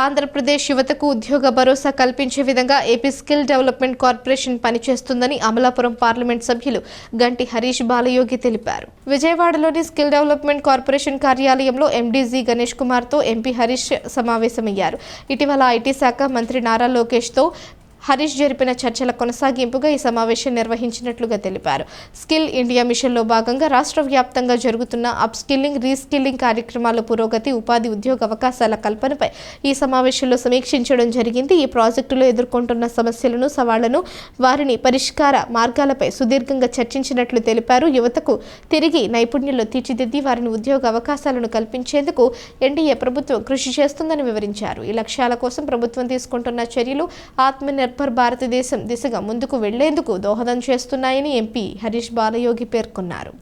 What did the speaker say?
ఆంధ్రప్రదేశ్ యువతకు ఉద్యోగ భరోసా కల్పించే విధంగా ఏపీ స్కిల్ డెవలప్మెంట్ కార్పొరేషన్ పనిచేస్తుందని అమలాపురం పార్లమెంట్ సభ్యులు గంటి హరీష్ బాలయోగి తెలిపారు. విజయవాడలోని స్కిల్ డెవలప్మెంట్ కార్పొరేషన్ కార్యాలయంలో ఎండీజీ గణేష్ కుమార్తో ఎంపీ హరీష్ సమావేశమయ్యారు. ఇటీవల ఐటీ శాఖ మంత్రి నారా లోకేష్తో హరీష్ జరిపిన చర్చల కొనసాగింపుగా ఈ సమావేశం నిర్వహించినట్లుగా తెలిపారు. స్కిల్ ఇండియా మిషన్లో భాగంగా రాష్ట్ర వ్యాప్తంగా జరుగుతున్న అప్ స్కిల్లింగ్ రీస్కిల్లింగ్ కార్యక్రమాల పురోగతి ఉపాధి ఉద్యోగ అవకాశాల కల్పనపై ఈ సమావేశంలో సమీక్షించడం జరిగింది. ఈ ప్రాజెక్టులో ఎదుర్కొంటున్న సమస్యలను సవాళ్ళను వారిని పరిష్కార మార్గాలపై సుదీర్ఘంగా చర్చించినట్లు తెలిపారు. యువతకు తిరిగి నైపుణ్యంలో తీర్చిదిద్ది వారిని ఉద్యోగ అవకాశాలను కల్పించేందుకు ఎన్డీఏ ప్రభుత్వం కృషి చేస్తుందని వివరించారు. ఈ లక్ష్యాల కోసం ప్రభుత్వం తీసుకుంటున్న చర్యలు ఆత్మనిర్భర్ భారతదేశం దిశగా ముందుకు వెళ్ళేందుకు దోహదం చేస్తున్నాయని ఎంపీ హరీష్ బాలయోగి పేర్కొన్నారు